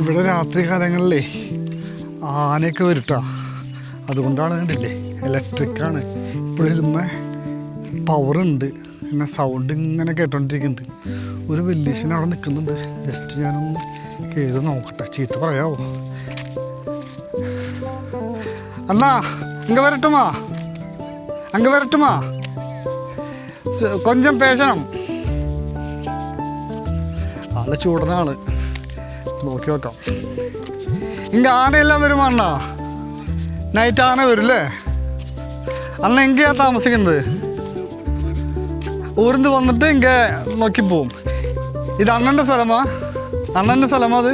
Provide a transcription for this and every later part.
ഇവിടെ രാത്രി കാലങ്ങളിലേ ആനയൊക്കെ വരുട്ടാ. അതുകൊണ്ടാണ് കണ്ടില്ലേ? ഇലക്ട്രിക്കാണ് ഇപ്പോഴും പവർ ഉണ്ട്. പിന്നെ സൗണ്ട് ഇങ്ങനെ കേട്ടോണ്ടിരിക്കുന്നുണ്ട് ഒരു വെല്ലീഷൻ അവിടെ നിൽക്കുന്നുണ്ട് ജസ്റ്റ് ഞാനൊന്ന് കയറി നോക്കട്ടെ. ചീത്ത പറയാവോ? അണ്ണാ അങ്ങ് വരട്ടുമാ. അങ്ങ് വരട്ടുമാ. കൊഞ്ചം പേശനം ആൾ ചൂടനാണ് നോക്കി നോക്കാം ഇങ്ങ ആനയെല്ലാം വരും അണ്ണ? നൈറ്റ് ആന വരും അല്ലേ അണ്ണ എങ്കെയാ താമസിക്കുന്നത്. ഊരിന്ന് വന്നിട്ട് ഇങ്ങ നോക്കിപ്പോവും ഇത് അണ്ണന്റെ സ്ഥലമാ? അണ്ണന്റെ സ്ഥലമാ അത്?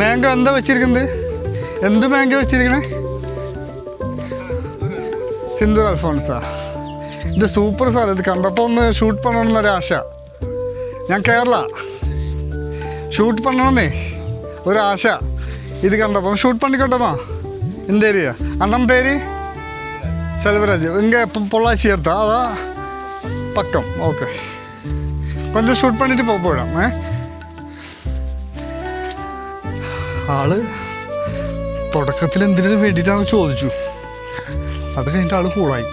മാങ്കോ എന്താ വെച്ചിരിക്കുന്നത്? എന്ത് മാങ്കോ വെച്ചിരിക്കണേ? സിന്ദൂർ അൽഫോൺസാ. ഇത് സൂപ്പർ സാർ ഇത് കണ്ടപ്പോൾ ഒന്ന് ഷൂട്ട് പണമെന്നൊരാശ ഞാൻ കേരള. ഷൂട്ട് പണമെന്നേ ഒരു ആശ ഇത് കണ്ടപ്പോൾ ഷൂട്ട് பண்ணிக்கோட்டோமா இந்த ஏரியா அண்ணன் பேர் செல்வராஜ் இங்கே இப்போ பொள்ளாச்சி எடுத்தா அதான் பக்கம் ஓகே கொஞ்சம் ഷൂട്ട് பண்ணிட்டு போக போயிடும் ഏ ആള് തുടക്കത്തിൽ എന്തിനു വേണ്ടിയിട്ടാണ് ചോദിച്ചു അത് കഴിഞ്ഞിട്ട് ആള് കൂളായി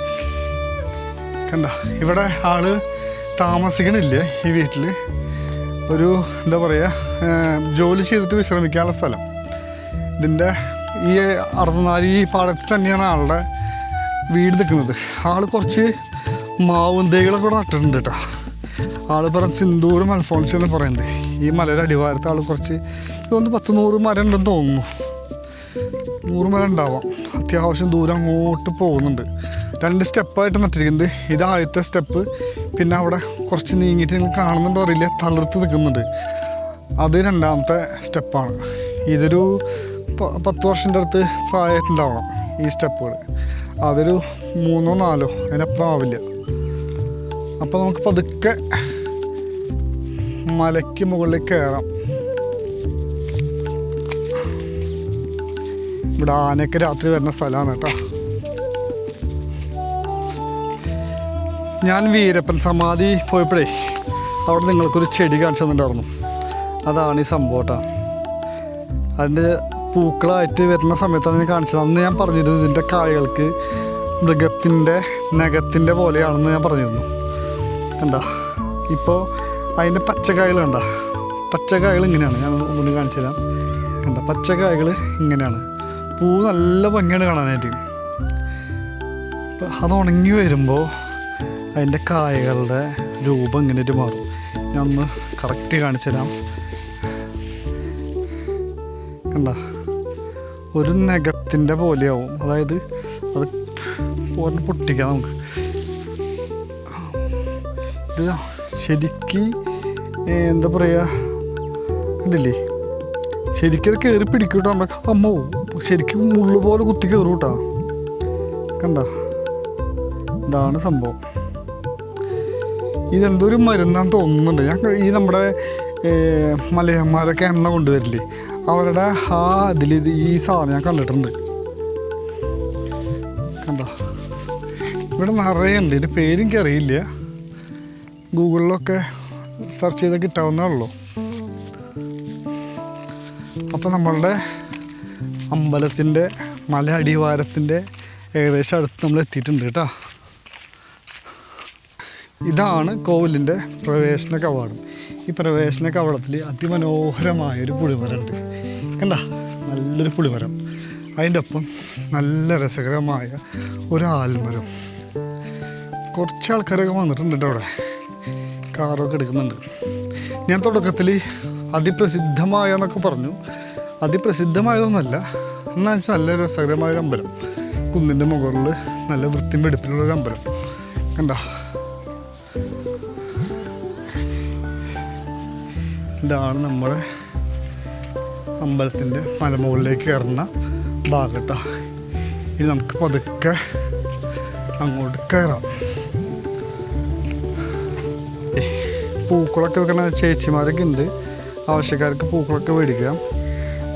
കണ്ട ഇവിടെ ആള് താമസിക്കണില്ലേ ഈ വീട്ടിൽ ഒരു എന്താ പറയുക ജോലി ചെയ്തിട്ട് വിശ്രമിക്കാനുള്ള സ്ഥലം. ഇതിന്റെ ഈ അറുപത്തിനാല് ഈ പാടത്ത് തന്നെയാണ് ആളുടെ വീട് നിൽക്കുന്നത്. ആൾ കുറച്ച് മാവും തൈകളൊക്കെ കൂടെ നട്ടിട്ടുണ്ട് കേട്ടോ ആൾ പറഞ്ഞ സിന്ദൂറും അൽഫോൺസ് എന്ന് പറയുന്നത് ഈ മലയുടെ അടിവാരത്ത് ആൾ കുറച്ച് ഇതൊന്ന് പത്ത് നൂറ് മരം ഉണ്ടെന്ന് തോന്നുന്നു. നൂറ് മരം ഉണ്ടാവാം. അത്യാവശ്യം ദൂരം അങ്ങോട്ട് പോകുന്നുണ്ട്. രണ്ട് സ്റ്റെപ്പായിട്ട് നട്ടിരിക്കുന്നത് ഇത് ആദ്യത്തെ സ്റ്റെപ്പ്. പിന്നെ അവിടെ കുറച്ച് നീങ്ങിയിട്ട് നിങ്ങൾ കാണുന്നുണ്ടോ അറിയില്ല. തളിർത്ത് നിൽക്കുന്നുണ്ട്. അത് രണ്ടാമത്തെ സ്റ്റെപ്പാണ്. ഇതൊരു പത്ത് വർഷത്തിന്റെ അടുത്ത് പ്രായമായിട്ടുണ്ടാവണം ഈ സ്റ്റെപ്പുകൾ. അതൊരു മൂന്നോ നാലോ അതിനപ്പുറം ആവില്ല. അപ്പോൾ നമുക്ക് പതുക്കെ മലയ്ക്ക് മുകളിൽ കയറാം. ഇവിടെ ആനയൊക്കെ രാത്രി വരുന്ന സ്ഥലമാണ് കേട്ടോ. ഞാൻ വീരപ്പൻ സമാധി പോയപ്പോഴേ അവിടെ നിങ്ങൾക്കൊരു ചെടി കാണിച്ചു തന്നിട്ടുണ്ടായിരുന്നു. അതാണ് ഈ സംഭവം അതിന്റെ പൂക്കളായിട്ട് വരുന്ന സമയത്താണ് ഞാൻ കാണിച്ചത്. അന്ന് ഞാൻ പറഞ്ഞിരുന്നു ഇതിന്റെ കായകൾക്ക് മൃഗത്തിന്റെ നഖത്തിന്റെ പോലെയാണെന്ന് ഞാൻ പറഞ്ഞിരുന്നു. കണ്ട? ഇപ്പോൾ അതിന്റെ പച്ചക്കായകൾ കണ്ട? പച്ചക്കായകൾ ഇങ്ങനെയാണ്. ഞാൻ ഒന്നുകൂടി കാണിച്ചു തരാം. കണ്ട? പച്ചക്കായകൾ ഇങ്ങനെയാണ്. പൂ നല്ല ഭംഗിയാണ് കാണാനായിട്ട്. അത് ഉണങ്ങി വരുമ്പോൾ അതിന്റെ കായകളുടെ രൂപം ഇങ്ങനെയായിട്ട് മാറും. ഞാൻ ഒന്ന് കറക്റ്റ് കാണിച്ചു തരാം. കണ്ട? ഒരു നഖത്തിന്റെ പോലെയാവും. അതായത് അത് ഒരെണ്ണം പൊട്ടിക്കാം നമുക്ക്. ഇത് ശരിക്ക് എന്താ പറയുക കണ്ടില്ലേ? ശരിക്കും അത് കയറി കേട്ടോ നമ്മുടെ അമ്മോ. ശരിക്കും മുള്ളു പോലെ കുത്തി കയറും കേട്ടോ. കണ്ട? ഇതാണ് സംഭവം. ഇതെന്തോ ഒരു മരുന്നാന്ന് തോന്നുന്നുണ്ട്. ഞാൻ ഈ നമ്മുടെ മലയന്മാരൊക്കെ എണ്ണ കൊണ്ടുവരില്ലേ അവരുടെ ആ ഇത് ഈ സാധനം ഞാൻ കണ്ടിട്ടുണ്ട്. കണ്ടോ? ഇവിടെ നിറയെ ഉണ്ട് ഇതിന്റെ പേരെനിക്ക് അറിയില്ല ഗൂഗിളിലൊക്കെ സെർച്ച് ചെയ്താൽ കിട്ടാവുന്നേ ഉള്ളൂ. അപ്പോൾ നമ്മളുടെ അമ്പലത്തിന്റെ മല അടിവാരത്തിന്റെ ഏകദേശം അടുത്ത് നമ്മൾ എത്തിയിട്ടുണ്ട് കേട്ടോ. ഇതാണ് കോവിലിന്റെ പ്രവേശന കവാടം. ഈ പ്രവേശന കവാടത്തിൽ അതിമനോഹരമായൊരു പുളിമരമുണ്ട്. കണ്ട? നല്ലൊരു പുളിമരം. അതിന്റെ ഒപ്പം നല്ല രസകരമായ ഒരു ആൽമരം. കുറച്ച് ആൾക്കാരൊക്കെ വന്നിട്ടുണ്ട് അവിടെ. കാറൊക്കെ എടുക്കുന്നുണ്ട്. ഞാൻ തുടക്കത്തിൽ അതിപ്രസിദ്ധമായ എന്നൊക്കെ പറഞ്ഞു. അതിപ്രസിദ്ധമായതൊന്നുമല്ല. എന്നാൽ വെച്ചാൽ നല്ല രസകരമായൊരു അമ്പലം കുന്നിന്റെ മുകളിൽ നല്ല വൃത്തിയും വെടുപ്പിലുള്ളൊരു അമ്പലം കണ്ട? ഇതാണ് നമ്മുടെ അമ്പലത്തിന്റെ മലമുകളിലേക്ക് കയറുന്ന ഭാഗട്ടോ. ഇനി നമുക്ക് പതുക്കെ അങ്ങോട്ട് കയറാം. പൂക്കളൊക്കെ വെക്കണ ചേച്ചിമാരൊക്കെ ഉണ്ട്. ആവശ്യക്കാർക്ക് പൂക്കളൊക്കെ മേടിക്കാം.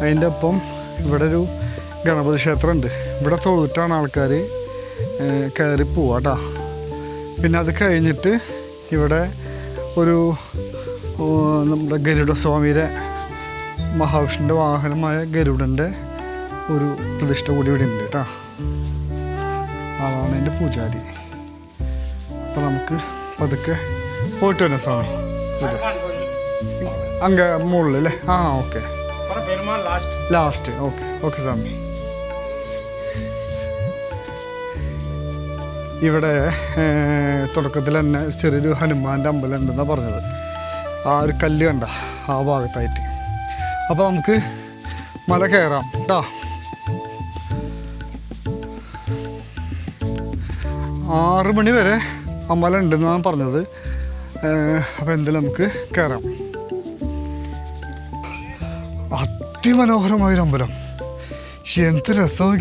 അതിന്റെ ഒപ്പം ഇവിടെ ഒരു ഗണപതി ക്ഷേത്രമുണ്ട്. ഇവിടെ തൊഴുതിട്ടാണ് ആൾക്കാർ കയറി പോവാട്ടോ. പിന്നെ അത് കഴിഞ്ഞിട്ട് ഇവിടെ ഒരു നമ്മുടെ ഗരുഡസ്വാമിയുടെ മഹാവിഷ്ണുവിന്റെ വാഹനമായ ഗരുഡന്റെ ഒരു പ്രതിഷ്ഠ കൂടി ഇവിടെ ഉണ്ട് കേട്ടോ. അതാണ് എന്റെ പൂജാരി. അപ്പം നമുക്ക് പതുക്കെ പോയിട്ട് വരാം സ്വാമി. അങ്ങ് മുകളിൽ അല്ലേ? ആ ഓക്കെ. ലാസ്റ്റ് ഓക്കെ ഓക്കെ സ്വാമി. ഇവിടെ തുടക്കത്തിൽ തന്നെ ചെറിയൊരു ഹനുമാന്റെ അമ്പലം ഉണ്ടെന്നാണ് പറഞ്ഞത്. ആ ഒരു കല്ല് കണ്ട ആ ഭാഗത്തായിട്ട്. അപ്പോൾ നമുക്ക് മല കയറാം കേട്ടോ ആറ് മണി വരെ അമ്പലം ഉണ്ടെന്നാണ് പറഞ്ഞത്. അപ്പോൾ എന്തായാലും നമുക്ക് കയറാം. അതിമനോഹരമായൊരു അമ്പലം. എന്ത് രസം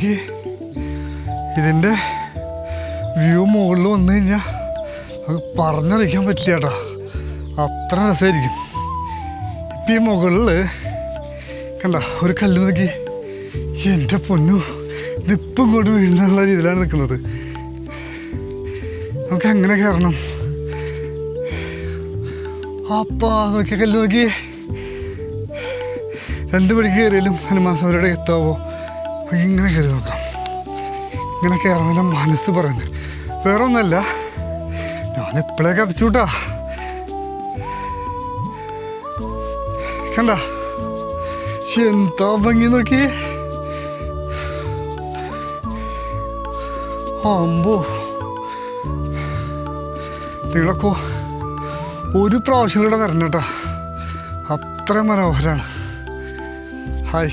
ഇതിന്റെ വ്യൂ മുകളിൽ വന്നു കഴിഞ്ഞാൽ അത് പറഞ്ഞറിയിക്കാൻ പറ്റില്ല ചേട്ടാ അത്ര രസമായിരിക്കും ഇപ്പം ഈ മുകളിൽ കണ്ട ഒരു കല്ല് നോക്കി. എന്റെ പൊന്നു ഇതിപ്പം ഇങ്ങോട്ട് വീഴുന്നുള്ള രീതിയിലാണ് നിൽക്കുന്നത്. നമുക്ക് അങ്ങനെ കയറണം. അപ്പാ നോക്കിയ കല്ല് നോക്കി. രണ്ട് മണിക്ക് കയറിയാലും ഹനുമാൻ സ്വാമിയുടെ എത്താവോ? ഇങ്ങനെ കയറി നോക്കാം. ഇങ്ങനെ കയറുന്നതിന്റെ മനസ്സ് പറയുന്നത്. വേറെ ഒന്നല്ല ഞാൻ ഇപ്പോഴേ കത്തിച്ചുട്ടാ കണ്ട എന്താ ഭംഗി നോക്കി? അമ്പോ. നിങ്ങളൊക്കെ ഒരു പ്രാവശ്യം കൂടെ വരണം കേട്ടോ അത്ര മനോഹരമാണ് ഹായ്.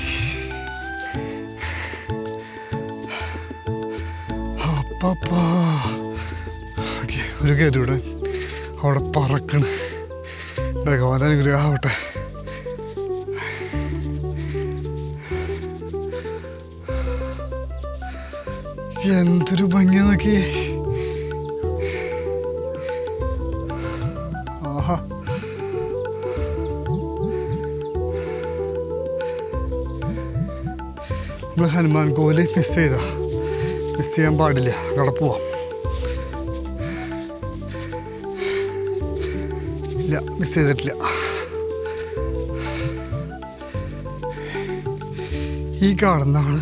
ഒരു കരുടൻ അവിടെ പറക്കണ്. ഭഗവാൻ അനുഗ്രഹമാവട്ടെ എന്തൊരു ഭംഗി നോക്കി. ആഹാ. നമ്മൾ ഹനുമാൻ കോവിൽ മിസ് ചെയ്താ. മിസ് ചെയ്യാൻ പാടില്ല. അവിടെ പോവാം. മിസ് ചെയ്തിട്ടില്ല. ഈ കാണുന്നതാണ്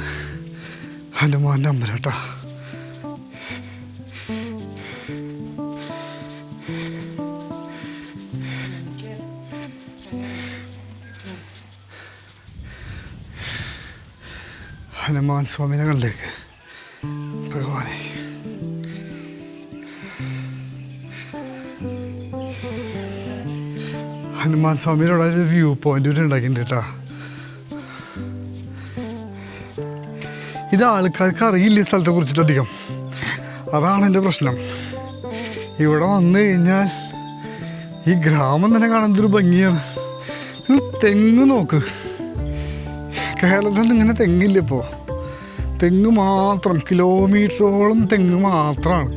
ഹനുമാന്റെ അമ്പല കേട്ടോ ഹനുമാൻ സ്വാമിനെ കണ്ടേക്ക് ഹനുമാൻ സ്വാമിയുടെ അവിടെ ഒരു വ്യൂ പോയിന്റ് ഇവിടെ ഉണ്ടാക്കിയിട്ടുണ്ട് ഇത് ആൾക്കാർക്ക് അറിയില്ല ഈ സ്ഥലത്തെ കുറിച്ചിട്ടധികം അതാണ് എന്റെ പ്രശ്നം. ഇവിടെ വന്നു കഴിഞ്ഞാൽ ഈ ഗ്രാമം തന്നെ കാണുന്നതൊരു ഭംഗിയാണ്. നിങ്ങൾ തെങ്ങ് നോക്ക്. കേരളത്തിൽ ഇങ്ങനെ തെങ്ങില്ല ഇപ്പോൾ തെങ്ങ് മാത്രം കിലോമീറ്ററോളം തെങ്ങ് മാത്രമാണ്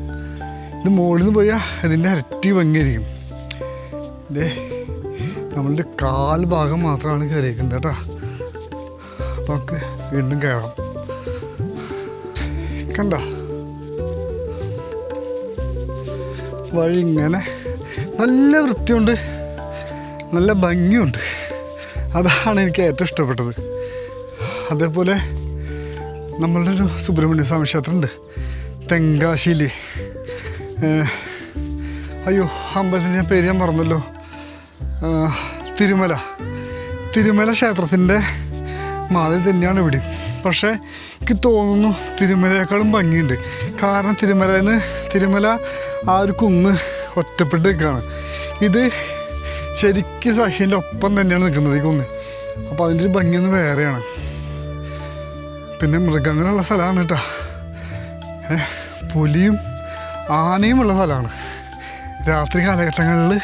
ഇത് മുകളിൽ നിന്ന് പോയാൽ ഇതിന്റെ ഇരട്ടി ഭംഗിയായിരിക്കും. ഇതേ നമ്മളുടെ കാൽ ഭാഗം മാത്രമാണ് കയറിയിരിക്കുന്നത് കേട്ടോ. അപ്പോൾ നമുക്ക് വീണ്ടും കയറാം. കണ്ട? വഴി ഇങ്ങനെ നല്ല വൃത്തിയുണ്ട്. നല്ല ഭംഗിയുണ്ട്. അതാണ് എനിക്ക് ഏറ്റവും ഇഷ്ടപ്പെട്ടത്. അതേപോലെ നമ്മളുടെ ഒരു സുബ്രഹ്മണ്യ സ്വാമി ക്ഷേത്രമുണ്ട്. തെങ്കാശിയിൽ അയ്യോ അമ്പലത്തിന്റെ പേര് ഞാൻ മറന്നല്ലോ. തിരുമല. തിരുമല ക്ഷേത്രത്തിന്റെ മാതിരി തന്നെയാണ് ഇവിടെ പക്ഷേ എനിക്ക് തോന്നുന്നു തിരുമലയേക്കാളും ഭംഗിയുണ്ട്. കാരണം തിരുമലന്ന് തിരുമല ആ ഒരു കുന്ന് ഒറ്റപ്പെട്ട് നിൽക്കുകയാണ് ഇത് ശരിക്കും സഹീന്റെ ഒപ്പം തന്നെയാണ് നിൽക്കുന്നത് ഈ കുന്ന്. അപ്പോൾ അതിന്റെ ഒരു ഭംഗിയൊന്ന് വേറെയാണ്. പിന്നെ മൃഗങ്ങളുള്ള സ്ഥലമാണ് കേട്ടോ. പുലിയും ആനയും ഉള്ള സ്ഥലമാണ്. രാത്രി കാലഘട്ടങ്ങളിൽ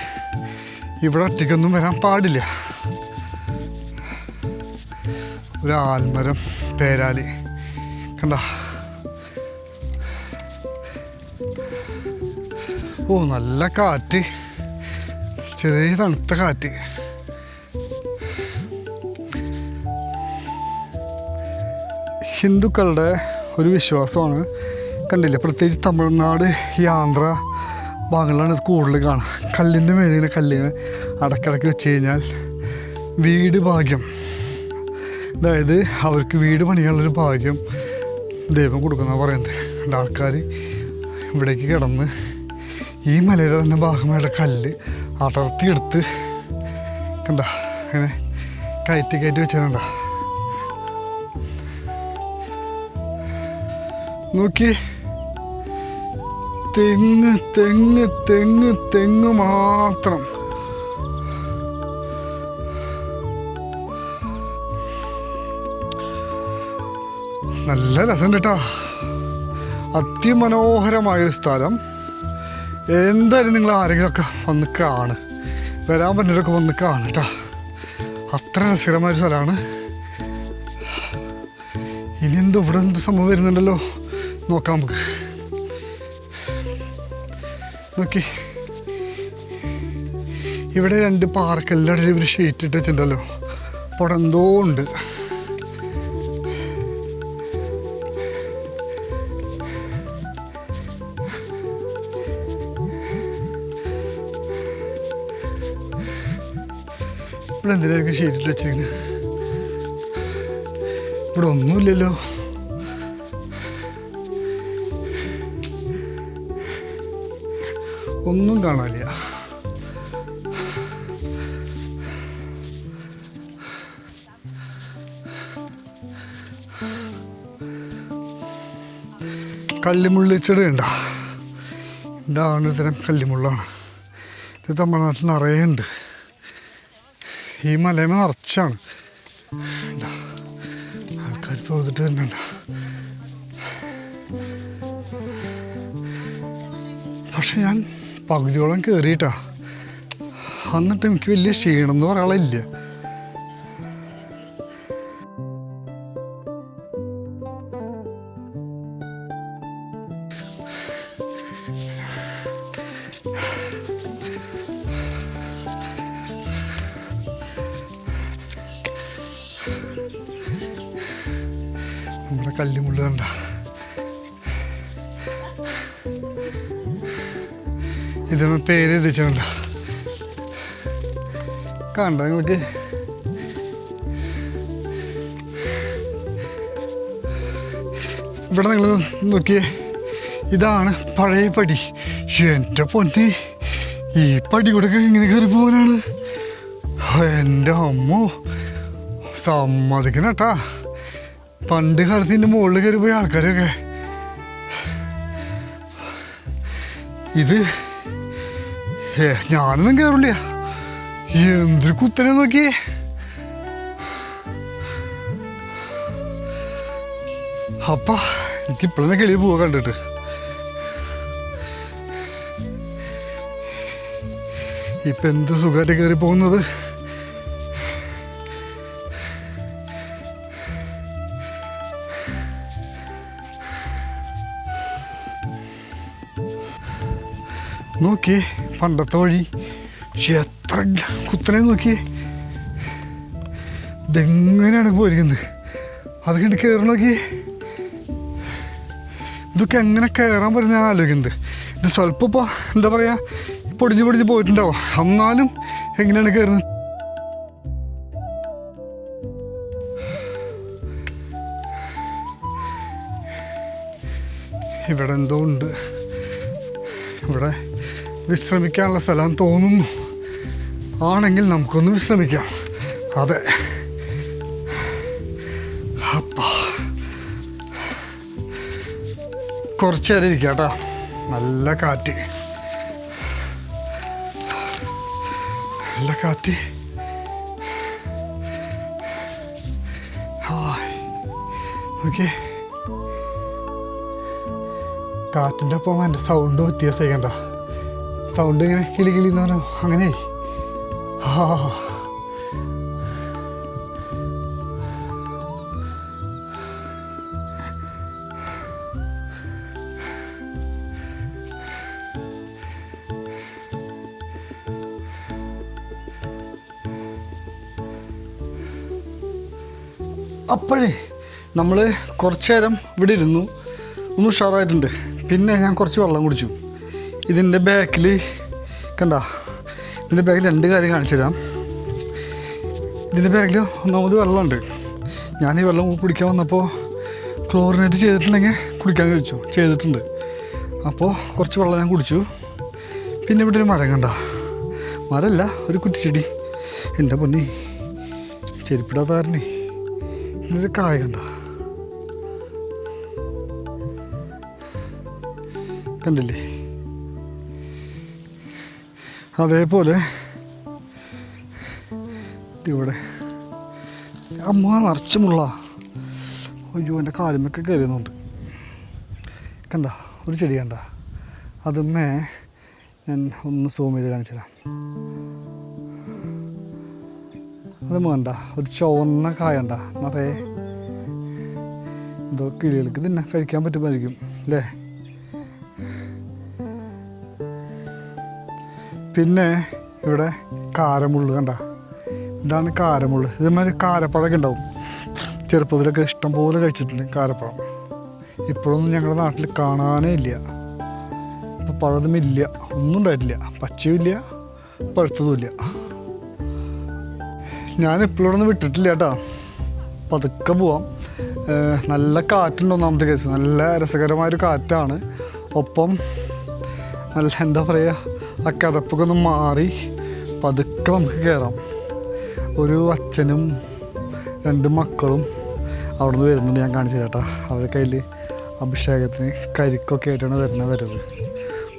ഇവിടെ ഒറ്റയ്ക്കൊന്നും വരാൻ പാടില്ല. ഒരു ആൽമരം പേരാലി. കണ്ട? ഓ നല്ല കാറ്റ്. ചെറിയ തണുത്ത കാറ്റ്. ഹിന്ദുക്കളുടെ ഒരു വിശ്വാസമാണ്. കണ്ടില്ല? പ്രത്യേകിച്ച് തമിഴ്നാട് ഈ ആന്ധ്ര ഭാഗങ്ങളിലാണ് ഇത് കൂടുതൽ കാണുക. കല്ലിന്റെ മേലിങ്ങനെ കല്ലിങ്ങനെ അടക്കിടക്ക് വെച്ച് കഴിഞ്ഞാൽ വീട് ഭാഗ്യം. അതായത് അവർക്ക് വീട് പണിയാനുള്ളൊരു ഭാഗ്യം ദൈവം കൊടുക്കുന്ന പറയുന്നത്. ആൾക്കാർ ഇവിടേക്ക് കിടന്ന് ഈ മലയുടെ തന്നെ ഭാഗമായിട്ട് കല്ല് അടർത്തിയെടുത്ത് കണ്ട അങ്ങനെ കയറ്റി കയറ്റി വെച്ചിട്ടുണ്ട നോക്കി തെങ്ങ് തെങ്ങ് തെങ്ങ് തെങ്ങ് മാത്രം. നല്ല രസമുണ്ട് കേട്ടോ അതിമനോഹരമായൊരു സ്ഥലം. എന്തായാലും നിങ്ങൾ ആരെങ്കിലുമൊക്കെ വന്ന് കാണ്. വരാൻ പറ്റുന്നവരൊക്കെ വന്ന് കാണ് കേട്ടോ അത്ര രസകരമായൊരു സ്ഥലമാണ് ഇനി എന്തോ ഇവിടെ എന്ത് സംഭവം വരുന്നുണ്ടല്ലോ. നോക്കാം നമുക്ക്. നോക്കി. ഇവിടെ രണ്ട് പാർക്കെല്ലാം ഇവർ ഷീറ്റ് ഇട്ട് വെച്ചിട്ടുണ്ടല്ലോ. അപ്പോൾ അവിടെ എന്തോ ഉണ്ട്. എന്തിനായിരിക്കും ഷീറ്റിട്ട് വെച്ചിരിക്കുന്നത് ഇവിടെ ഒന്നുമില്ലല്ലോ. ഒന്നും കാണാനില്ല. കള്ളിമുള്ളിച്ചെടി ഉണ്ട. ഇതാണ് ഇത്തരം കല്ലുമുള്ളാണ് ഇത് തമിഴ്നാട്ടിൽ നിറയെ ഉണ്ട്. ഈ മലയമ നിറച്ചാണ്. ആൾക്കാർ തൊഴുതിട്ട് വരുന്നുണ്ട. പക്ഷെ ഞാൻ പകുതിയോളം കയറിയിട്ടാ എന്നിട്ട് എനിക്ക് വലിയ ക്ഷീണം എന്ന് പറയാനില്ല കല്ലിമുള്ള് കണ്ട ഇതൊന്ന് പേര് എഴുതിച്ചുണ്ട കണ്ട നിങ്ങൾക്ക് ഇവിടെ നിങ്ങൾ നോക്കിയേ. ഇതാണ് പഴയ പടി. എന്റെ പൊന്നി. ഈ പടി കൂടെ ഇങ്ങനെ കയറി പോകാനാണ്. എന്റെ അമ്മോ. സമ്മതിക്കണം കേട്ടാ പണ്ട് കാലത്തിന്റെ മുകളിൽ കയറി പോയ ആൾക്കാരൊക്കെ ഇത് ഞാനൊന്നും കയറില്ല എന്തൊരു കുത്തനെ നോക്കിയേ. അപ്പ എനിക്ക് ഇപ്പോഴെന്നെ കിളി പോവാ കണ്ടിട്ട്. ഇപ്പൊ എന്ത് സുഖമായിട്ട് കയറി പോകുന്നത് നോക്കിയേ പണ്ടത്തെ വഴി. എത്ര കുത്തനെ നോക്കിയേ ഇതെങ്ങനെയാണ് പോയിരിക്കുന്നത്? അത് കണ്ട് കയറി നോക്കിയേ ഇതൊക്കെ എങ്ങനെ കയറാൻ പറ്റുന്ന ഞാൻ ആലോചിക്കുന്നത് ഇത് സ്വല്പം ഇപ്പോൾ എന്താ പറയുക പൊടിഞ്ഞ് പൊടിഞ്ഞ് പോയിട്ടുണ്ടാവും? എന്നാലും എങ്ങനെയാണ് കയറുന്നത് ഇവിടെ എന്തോ ഉണ്ട്. വിശ്രമിക്കാനുള്ള സ്ഥലം തോന്നുന്നു. ആണെങ്കിൽ നമുക്കൊന്ന് വിശ്രമിക്കാം. അതെ. അപ്പാ. കുറച്ച് നേരം ഇരിക്കാം കേട്ടോ. നല്ല കാറ്റ്. നല്ല കാറ്റ്. ഓക്കെ കാറ്റിന്റെ ഒപ്പം എന്റെ സൗണ്ട് വ്യത്യാസമായി കണ്ട? സൗണ്ട് ഇങ്ങനെ കിളി കിളി എന്ന് പറഞ്ഞു അങ്ങനെ. ആ. അപ്പോഴേ നമ്മൾ കുറച്ച് നേരം ഇവിടെ ഇരുന്നു. ഒന്ന് ഉഷാറായിട്ടുണ്ട്. പിന്നെ ഞാൻ കുറച്ച് വെള്ളം കുടിച്ചു. ഇതിന്റെ ബാക്കിൽ കണ്ട ഇതിന്റെ ബാക്കിൽ രണ്ട് കാര്യം കാണിച്ചു തരാം. ഇതിന്റെ ബാക്കിൽ ഒന്നാമത് വെള്ളമുണ്ട്. ഞാൻ ഈ വെള്ളം കുടിക്കാൻ വന്നപ്പോൾ ക്ലോറിനേറ്റ് ചെയ്തിട്ടുണ്ടെങ്കിൽ കുടിക്കാൻ ചോദിച്ചു. ചെയ്തിട്ടുണ്ട്. അപ്പോൾ കുറച്ച് വെള്ളം ഞാൻ കുടിച്ചു. പിന്നെ ഇവിടെ ഒരു മരം കണ്ട. മരമല്ല ഒരു കുറ്റിച്ചെടി. എന്റെ പൊന്നി ചെരുപ്പിടാത്ത ഇതൊരു കായ കണ്ട. കണ്ടില്ലേ? അതേപോലെ ഇവിടെ അമ്മ നിറച്ചുമുള്ള അയ്യോ എന്റെ കാലുമൊക്കെ കയറുന്നുണ്ട് കണ്ട ഒരു ചെടി കണ്ട. അതുമ്മേ ഞാൻ ഒന്ന് സൂം ചെയ്ത് കാണിച്ചു തരാം അത് ഒരു ചുവന്ന കായ ഉണ്ട നിറയെ എന്തോ കിളികൾക്ക് തിന്നാൻ കഴിക്കാൻ പറ്റുമായിരിക്കും അല്ലേ? പിന്നെ ഇവിടെ കാരമുള്ള് കണ്ട. ഇതാണ് കാരമുള്ള്. ഇതേമാതിരി കാരപ്പഴമൊക്കെ ഉണ്ടാവും. ചെറുപ്പത്തിലൊക്കെ ഇഷ്ടംപോലെ കഴിച്ചിട്ടുണ്ട് കാരപ്പഴം. ഇപ്പോഴൊന്നും ഞങ്ങളുടെ നാട്ടിൽ കാണാനേ ഇല്ല. ഇപ്പോൾ പഴതുമില്ല ഒന്നും ഉണ്ടായിട്ടില്ല. പച്ചയുമില്ല പഴുത്തതുമില്ല ഞാൻ ഇപ്പോഴൊന്നും വിട്ടിട്ടില്ല കേട്ടോ. പതുക്കെ പോവാം. നല്ല കാറ്റുണ്ട് ഒന്നാമത്തെ കേസ്. നല്ല രസകരമായൊരു കാറ്റാണ്. ഒപ്പം നല്ല എന്താ പറയുക ആ കിടപ്പൊക്കെ ഒന്ന് മാറി പതുക്കെ നമുക്ക് കയറാം ഒരു അച്ഛനും രണ്ട് മക്കളും അവിടെ നിന്ന് വരുന്നുണ്ട് ഞാൻ കാണിച്ചു ചേട്ടാ അവരുടെ കയ്യിൽ അഭിഷേകത്തിന് കരിക്കൊക്കെ ആയിട്ടാണ് വരുന്നത് വരവ്.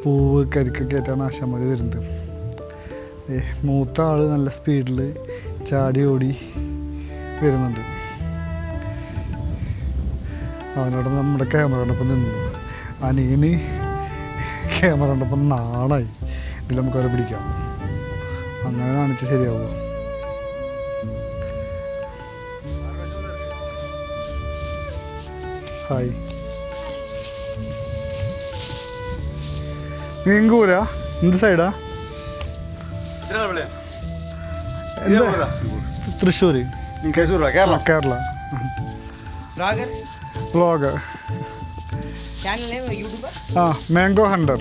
പൂവ് കരിക്കൊക്കെ ആയിട്ടാണ് ആശാന്മാർ വരുന്നത്. മൂത്ത ആൾ നല്ല സ്പീഡിൽ ചാടി ഓടി വരുന്നുണ്ട്. അവനോട് നമ്മുടെ ക്യാമറ കണ്ടപ്പോൾ നിന്നു. അനിയന് ക്യാമറ കണ്ടപ്പോൾ നാണായി. ഇതിൽ നമുക്ക് അവരെ പിടിക്കാം. അങ്ങനെ കാണിച്ച് ശരിയാവുമോ ഹായ്. നിങ്ങൾക്ക് പോരാ എന്ത് സൈഡാ? തൃശ്ശൂര്. കേരള. കേരള. ആ മാംഗോ ഹണ്ടർ.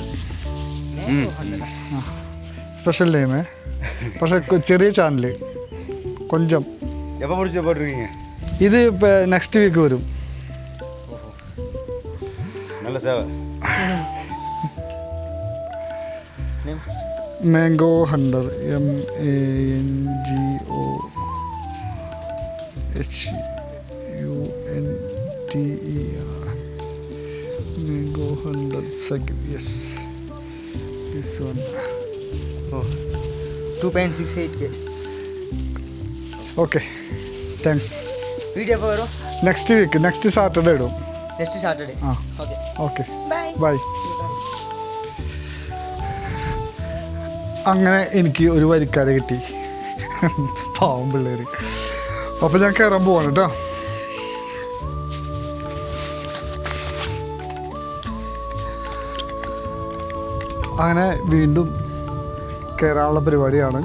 സ്പെഷ്യൽ നെയിമേ പക്ഷെ കൊ- ചെറിയ ചാനൽ കൊഞ്ചം எப்போ முடிச்சு போட்டிருக்கீங்க ഇത് നെക്സ്റ്റ് വീക്ക് വരും நல்ல சேவை mango hunter M A N G O H U N T E R mango hunter സഗ് yes this one O two point six eight K okay thanks video എപ്പോൾ വരും നെക്സ്റ്റ് വീക്ക് നെക്സ്റ്റ് സാറ്റർഡേ ഇടും next Saturday ആ okay okay bye അങ്ങനെ എനിക്ക് ഒരു വരിക്കാരെ കിട്ടി. പാവം പിള്ളേർ അപ്പോൾ ഞാൻ കയറാൻ പോവാണ് കേട്ടോ അങ്ങനെ വീണ്ടും കയറാനുള്ള പരിപാടിയാണ്.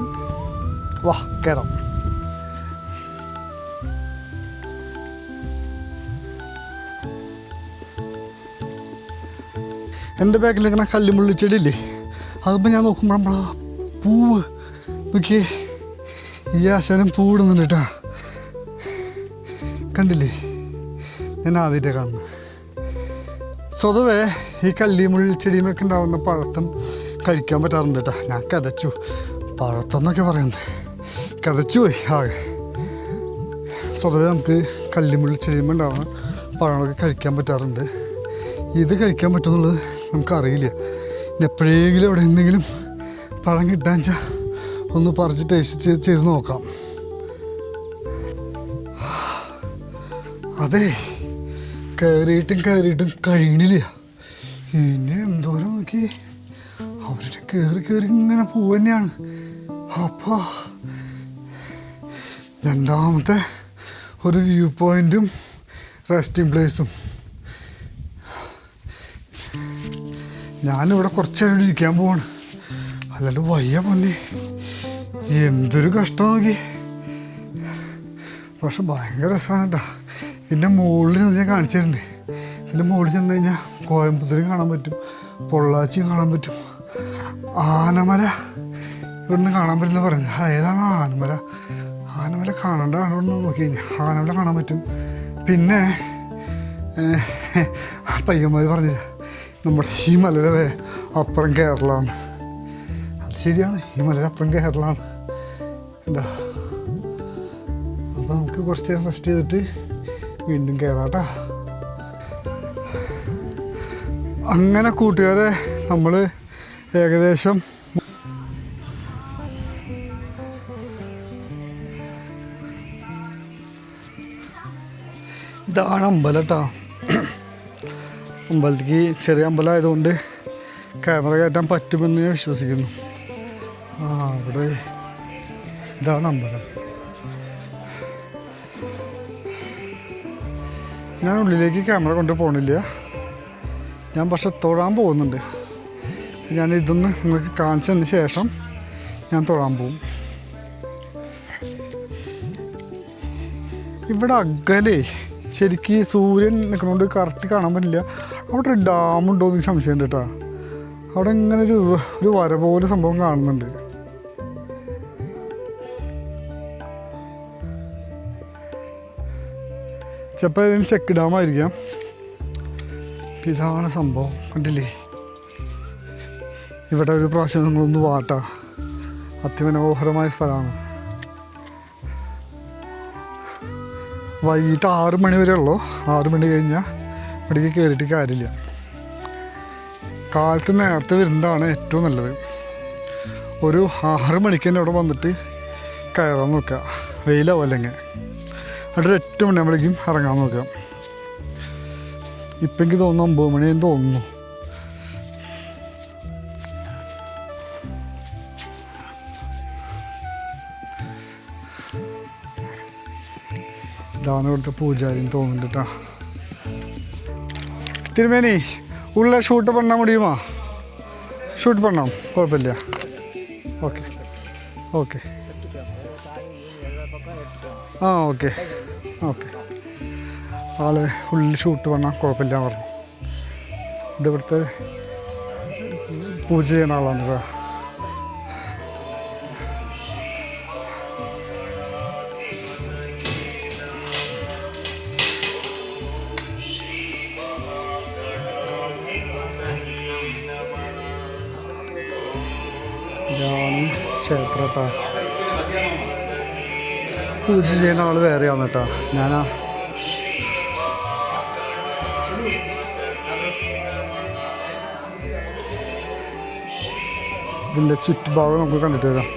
വാ കയറാം എന്റെ ബാഗിൽ ഇങ്ങനെ കല്ലുമുള്ളി ചെടിയില്ലേ അതിപ്പോൾ ഞാൻ നോക്കുമ്പോൾ നമ്മളാ പൂവ്. നോക്കിയേ ഈ ആശാനം പൂവിടുന്നുണ്ട് കണ്ടില്ലേ? ഞാൻ ആദ്യമായിട്ട് കാണുന്നു സ്വതവേ ഈ കല്ലിമുള്ളി ചെടിയുമൊക്കെ ഉണ്ടാകുന്ന പഴത്തം കഴിക്കാൻ പറ്റാറുണ്ട് കേട്ടോ ഞാൻ കതച്ചു. പഴത്തെന്നൊക്കെ പറയുന്നത് കതച്ചു പോയി ആകെ. സ്വതവേ നമുക്ക് കല്ലിമുള്ളിൽ ചെടിയുമ്പോൾ ഉണ്ടാവുന്ന പഴങ്ങളൊക്കെ കഴിക്കാൻ പറ്റാറുണ്ട്. ഇത് കഴിക്കാൻ പറ്റുമെന്നുള്ളത് നമുക്കറിയില്ല. ഇനി എപ്പോഴെങ്കിലും എവിടെ എന്തെങ്കിലും പഴം കിട്ടാൻ വെച്ചാൽ ഒന്ന് പറിച്ച് ടേസ്റ്റ് ചെയ്ത് ചെയ്ത് നോക്കാം. അതെ. കയറിയിട്ടും കയറിയിട്ടും കഴിയണില്ല. ഇനി എന്തോരം നോക്കി. അവരുടെ കയറി കയറി ഇങ്ങനെ പോവന്നെയാണ്. അപ്പാ. രണ്ടാമത്തെ ഒരു വ്യൂ പോയിന്റും റെസ്റ്റിംഗ് പ്ലേസും. ഞാനിവിടെ കുറച്ച് നേരം ഇരിക്കാൻ പോവാണ്. അല്ലാണ്ട് വയ്യ പൊന്നെ. എന്തൊരു കഷ്ടം നോക്കി. പക്ഷെ ഭയങ്കര രസമാണ് കേട്ടോ. പിന്നെ മുകളിൽ നിന്ന് ഞാൻ കാണിച്ചിട്ടുണ്ട് ഇതിന്റെ മുകളിൽ ചെന്ന് കഴിഞ്ഞാൽ കോയമ്പത്തൂരും കാണാൻ പറ്റും. പൊള്ളാച്ചിയും കാണാൻ പറ്റും. ആനമല. ഇവിടുന്ന് കാണാൻ പറ്റുന്ന പറഞ്ഞു. ഏതാണ് ആനമല? ആനമല കാണണ്ട. ഇവിടുന്ന് നോക്കി കഴിഞ്ഞാൽ ആനമല കാണാൻ പറ്റും. പിന്നെ പയ്യന്മാർ പറഞ്ഞില്ല നമ്മുടെ ഈ മലയുടെ അപ്പുറം കേരളമാണ് അത് ശരിയാണ് ഈ മലയുടെ അപ്പുറം കേരളമാണ് എന്താ അപ്പോൾ നമുക്ക് കുറച്ച് നേരം റെസ്റ്റ് ചെയ്തിട്ട് വീണ്ടും കയറാട്ടാ അങ്ങനെ കൂട്ടുകാരെ നമ്മൾ ഏകദേശം ഇതാണ് അമ്പലം കേട്ടോ ചെറിയ അമ്പലം ആയതുകൊണ്ട് ക്യാമറ കയറ്റാൻ പറ്റുമെന്ന് ഞാൻ വിശ്വസിക്കുന്നു. ആ അവിടെ ഇതാണ് അമ്പലം. ഞാൻ ഉള്ളിലേക്ക് ക്യാമറ കൊണ്ട് പോകണില്ല ഞാൻ പക്ഷെ തൊഴാൻ പോകുന്നുണ്ട്. ഞാൻ ഇതൊന്ന് നിങ്ങൾക്ക് കാണിച്ചതിന് ശേഷം ഞാൻ തൊഴാൻ പോകും ഇവിടെ അകലെ ശരിക്ക് സൂര്യൻ നിൽക്കുന്നതുകൊണ്ട് കറക്റ്റ് കാണാൻ പറ്റില്ല. അവിടെ ഡാമുണ്ടോ എന്ന് സംശയമുണ്ട് കേട്ടോ. അവിടെ ഇങ്ങനെ ഒരു ഒരു വര പോലെ സംഭവം കാണുന്നുണ്ട്. ചിലപ്പോൾ ഇതിന് ചെക്ക് ഡാമായിരിക്കാം. ഇതാണ് സംഭവം. കണ്ടില്ലേ? ഇവിടെ ഒരു പ്രാവശ്യം നിങ്ങളൊന്ന് വാട്ടാ. അതിമനോഹരമായ സ്ഥലമാണ്. വൈകിട്ട് ആറ് മണി വരെ ഉള്ളൂ. ആറ് മണി കഴിഞ്ഞാൽ ഇവിടേക്ക് കയറിയിട്ട് കാര്യമില്ല. കാലത്ത് നേരത്തെ വരുന്നതാണ് ഏറ്റവും നല്ലത്. ഒരു ആറ് മണിക്ക് തന്നെ ഇവിടെ വന്നിട്ട് കയറാൻ നോക്കുക. വെയിലാവും അല്ലെങ്കിൽ. അവിടെ എട്ട് മണിയാകുമ്പോഴേക്കും ഇറങ്ങാൻ നോക്കാം ഇപ്പം എനിക്ക് തോന്നുന്നു ഒമ്പത് മണിയെന്ന് തോന്നുന്നു. ഇതാണ് ഇവിടുത്തെ പൂജാരിന്ന് തോന്നുന്നുണ്ട് കേട്ടോ തിരുമേനി ഉള്ള ഷൂട്ട് പണ്ണാൻ മുടിയുമോ? ഷൂട്ട് പണ്ണാം? കുഴപ്പമില്ല. ഓക്കെ ഓക്കെ ആ ഓക്കെ ഓക്കെ ആൾ ഉള്ളിൽ ഷൂട്ട് പണ്ണാം കുഴപ്പമില്ല പറഞ്ഞു. ഇത് ഇവിടുത്തെ പൂജ ചെയ്യുന്ന ആളാണ് കേട്ടോ ഇതാണ് ക്ഷേത്രം കേട്ടോ പൂജ ചെയ്യുന്ന ആൾ വേറെയാണ് കേട്ടോ. ഞാനാ. ഇതിന്റെ ചുറ്റുഭാഗം നമുക്ക് കണ്ടിട്ട് വരാം.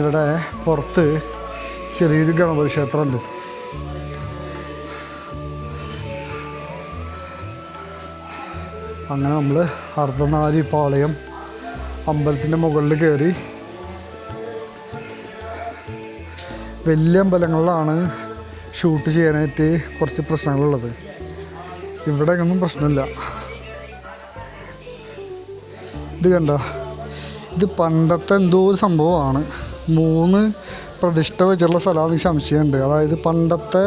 ഇവിടെ പുറത്ത് ചെറിയൊരു ഗണപതി ക്ഷേത്രമുണ്ട്. അങ്ങനെ നമ്മൾ അർദ്ധനാരി പാളയം അമ്പലത്തിന്റെ മുകളിൽ കയറി വലിയ അമ്പലങ്ങളിലാണ് ഷൂട്ട് ചെയ്യാനായിട്ട് കുറച്ച് പ്രശ്നങ്ങളുള്ളത്. ഇവിടെ ഒന്നും പ്രശ്നമില്ല. ഇത് കണ്ട? ഇത് പണ്ടത്തെ എന്തോ ഒരു സംഭവമാണ്. മൂന്ന് പ്രതിഷ്ഠ വെച്ചിട്ടുള്ള സ്ഥലമാണ് എനിക്ക് സംശയമുണ്ട്. അതായത് പണ്ടത്തെ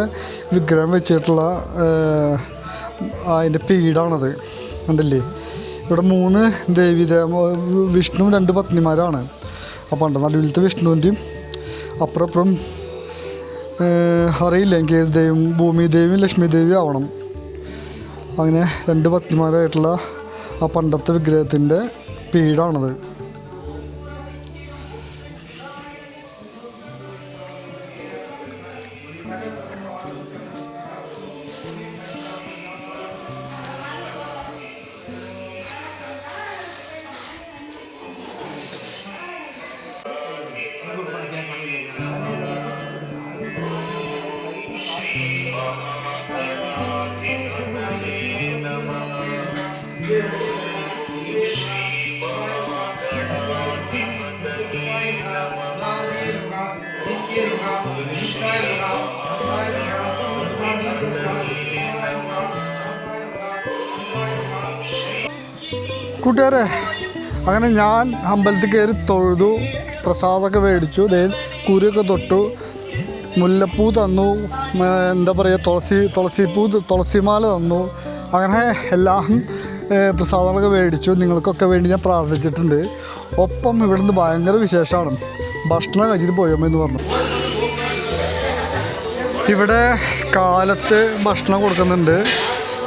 വിഗ്രഹം വെച്ചിട്ടുള്ള അതിന്റെ പീഠാണത്. കണ്ടില്ലേ ഇവിടെ മൂന്ന് ദേവീദേവ വിഷ്ണു രണ്ട് പത്നിമാരാണ്. അപ്പോൾ ഉണ്ട് നടുവിലത്തെ വിഷ്ണുവിന്റെയും അപ്പുറപ്പുറം അറിയില്ല. എനിക്ക് ഏത് ദേവം ഭൂമി ദേവിയും ലക്ഷ്മി ദേവി ആവണം. അങ്ങനെ രണ്ട് പത്നിമാരായിട്ടുള്ള ആ പണ്ടത്തെ വിഗ്രഹത്തിന്റെ പീഠാണത് കൂട്ടുകാരെ അങ്ങനെ ഞാൻ അമ്പലത്തിൽ കയറി തൊഴുതു പ്രസാദമൊക്കെ മേടിച്ചു. ദേ കുരുവൊക്കെ തൊട്ടു മുല്ലപ്പൂ തന്നു എന്താ പറയുക തുളസി തുളസിപ്പൂ തുളസിമാല തന്നു. അങ്ങനെ എല്ലാം പ്രസാദങ്ങളൊക്കെ മേടിച്ചു. നിങ്ങൾക്കൊക്കെ വേണ്ടി ഞാൻ പ്രാർത്ഥിച്ചിട്ടുണ്ട്. ഒപ്പം ഇവിടുന്ന് ഭയങ്കര വിശേഷമാണ്. ഭക്ഷണം കഴിച്ചിട്ട് പോയമ്മ എന്ന് പറഞ്ഞു. ഇവിടെ കാലത്ത് ഭക്ഷണം കൊടുക്കുന്നുണ്ട്.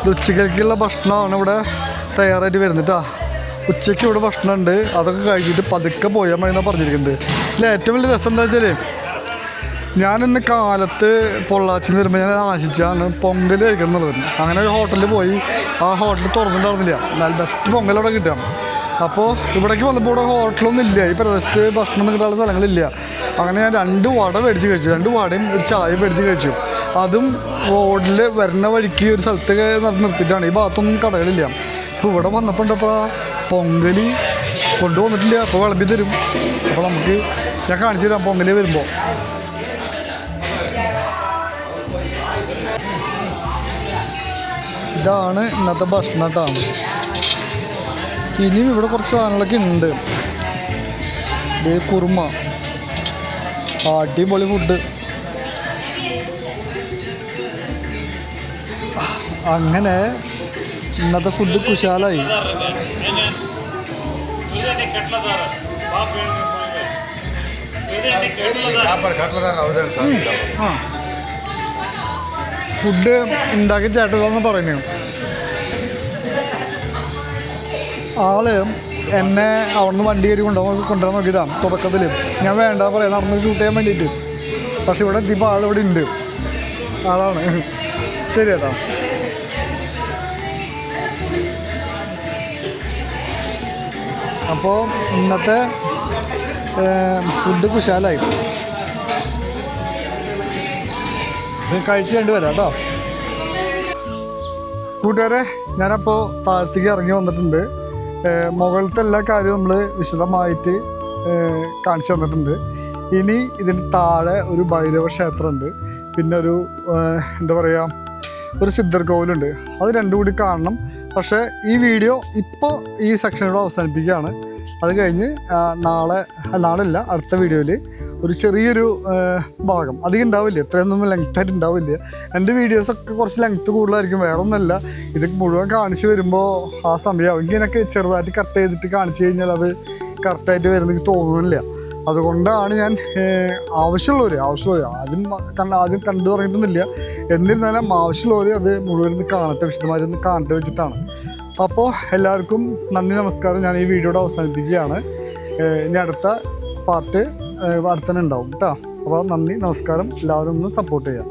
ഇത് ഉച്ചയ്ക്കുള്ള ഭക്ഷണമാണ് ഇവിടെ തയ്യാറായിട്ട് വരുന്നിട്ടാ ഉച്ചയ്ക്ക് ഇവിടെ ഭക്ഷണമുണ്ട്. അതൊക്കെ കഴിച്ചിട്ട് പതുക്കെ പോയാൽ മതി എന്നാണ് പറഞ്ഞിരിക്കുന്നത്. ഇതിൽ ഏറ്റവും വലിയ രസം എന്താ വെച്ചാൽ ഞാനിന്ന് കാലത്ത് പൊള്ളാച്ചി വരുമ്പോൾ ഞാൻ ആശിച്ചാണ് പൊങ്കൽ കഴിക്കണം എന്നുള്ളത്. അങ്ങനെ ഒരു ഹോട്ടലിൽ പോയി. ആ ഹോട്ടൽ തുറന്നിട്ടുണ്ടായിരുന്നില്ല. എന്നാൽ ബെസ്റ്റ് പൊങ്കൽ അവിടെ കിട്ടാം അപ്പോൾ ഇവിടേക്ക് വന്നപ്പോൾ ഇവിടെ ഹോട്ടലൊന്നും ഇല്ല. ഈ പ്രദേശത്ത് ഭക്ഷണം കിട്ടാനുള്ള സ്ഥലങ്ങളില്ല. അങ്ങനെ ഞാൻ രണ്ട് വട മേടിച്ച് കഴിച്ചു. രണ്ട് വടയും ഒരു ചായ മേടിച്ച് കഴിച്ചു. അതും റോഡിൽ വരുന്ന വഴിക്ക് ഒരു സ്ഥലത്ത് നിർത്തിയിട്ടാണ്. ഈ ഭാഗത്തൊന്നും കടകളില്ല. അപ്പോൾ ഇവിടെ വന്നപ്പോൾ ഉണ്ടപ്പോൾ പൊങ്കലി കൊണ്ടുവന്നിട്ടില്ല. അപ്പോൾ വിളമ്പി തരും. അപ്പോൾ നമുക്ക് ഞാൻ കാണിച്ചു തരാം പൊങ്കലി വരുമ്പോൾ ഇതാണ് ഇന്നത്തെ ഭക്ഷണം കേട്ടോ. ഇനിയും ഇവിടെ കുറച്ച് സാധനങ്ങളൊക്കെ ഉണ്ട്. ഇത് കുറുമ. അടിപൊളി ഫുഡ് അങ്ങനെ ഇന്നത്തെ ഫുഡ് കുശാലായി. സാപ്പാട് ഫുഡ് ഉണ്ടാക്കി ചേട്ടതാന്ന് പറയുന്നു. ആൾ എന്നെ അവിടുന്ന് വണ്ടി കയറി കൊണ്ടുപോകാൻ കൊണ്ടുവരാൻ നോക്കിയതാണ് തുടക്കത്തിൽ ഞാൻ വേണ്ട പറയാം നടന്ന് ഷൂട്ട് ചെയ്യാൻ വേണ്ടിയിട്ട്. പക്ഷെ ഇവിടെ എത്തിയപ്പോൾ ആൾ ഇവിടെ ഉണ്ട്. ആളാണ്. ശരി ചേട്ടാ അപ്പോൾ ഇന്നത്തെ ഫുഡ് കുശാലായി. കഴിച്ച് കണ്ടു വരാം കേട്ടോ. കൂട്ടുകാരെ ഞാനപ്പോൾ താഴത്തേക്ക് ഇറങ്ങി വന്നിട്ടുണ്ട്. മുകളിലത്തെ എല്ലാ കാര്യവും നമ്മൾ വിശദമായിട്ട് കാണിച്ചു തന്നിട്ടുണ്ട്. ഇനി ഇതിന് താഴെ ഒരു ഭൈരവ ക്ഷേത്രമുണ്ട്. പിന്നെ ഒരു എന്താ പറയുക ഒരു സിദ്ധർ കോവിലുണ്ട്. അത് രണ്ടും കൂടി കാണണം. പക്ഷേ ഈ വീഡിയോ ഇപ്പോൾ ഈ സെക്ഷനോട് അവസാനിപ്പിക്കുകയാണ്. അത് കഴിഞ്ഞ് നാളെ നാളെ അല്ല അടുത്ത വീഡിയോയിൽ ഒരു ചെറിയൊരു ഭാഗം. അധികം ഉണ്ടാവില്ല. ഇത്രയൊന്നും ലെങ്ത് ആയിട്ട് ഉണ്ടാവില്ല. എന്റെ വീഡിയോസൊക്കെ കുറച്ച് ലെങ്ത് കൂടുതലായിരിക്കും. വേറെ ഒന്നല്ല ഇത് മുഴുവൻ കാണിച്ച് വരുമ്പോൾ ആ സമയം ഇങ്ങനെയൊക്കെ ചെറുതായിട്ട് കട്ട് ചെയ്തിട്ട് കാണിച്ചു കഴിഞ്ഞാൽ അത് കറക്റ്റായിട്ട് വരുന്നെങ്കിൽ തോന്നുന്നില്ല. അതുകൊണ്ടാണ് ഞാൻ ആവശ്യമുള്ളവർ ആവശ്യമുള്ളവർ ആദ്യം കണ്ട ആദ്യം കണ്ടു തുടങ്ങിയിട്ടൊന്നുമില്ല എന്നിരുന്നാലും ആവശ്യമുള്ളവർ അത് മുഴുവൻ കാണട്ടെ വിശദമായി ഒന്ന് കാണട്ടെ വെച്ചിട്ടാണ്. അപ്പോൾ എല്ലാവർക്കും നന്ദി നമസ്കാരം. ഞാൻ ഈ വീഡിയോയുടെ അവസാനിപ്പിക്കുകയാണ്. ഇനി അടുത്ത പാർട്ട് അടുത്തന്നെ ഉണ്ടാവും കേട്ടോ അപ്പോൾ നന്ദി നമസ്കാരം. എല്ലാവരും ഒന്ന് സപ്പോർട്ട് ചെയ്യാം.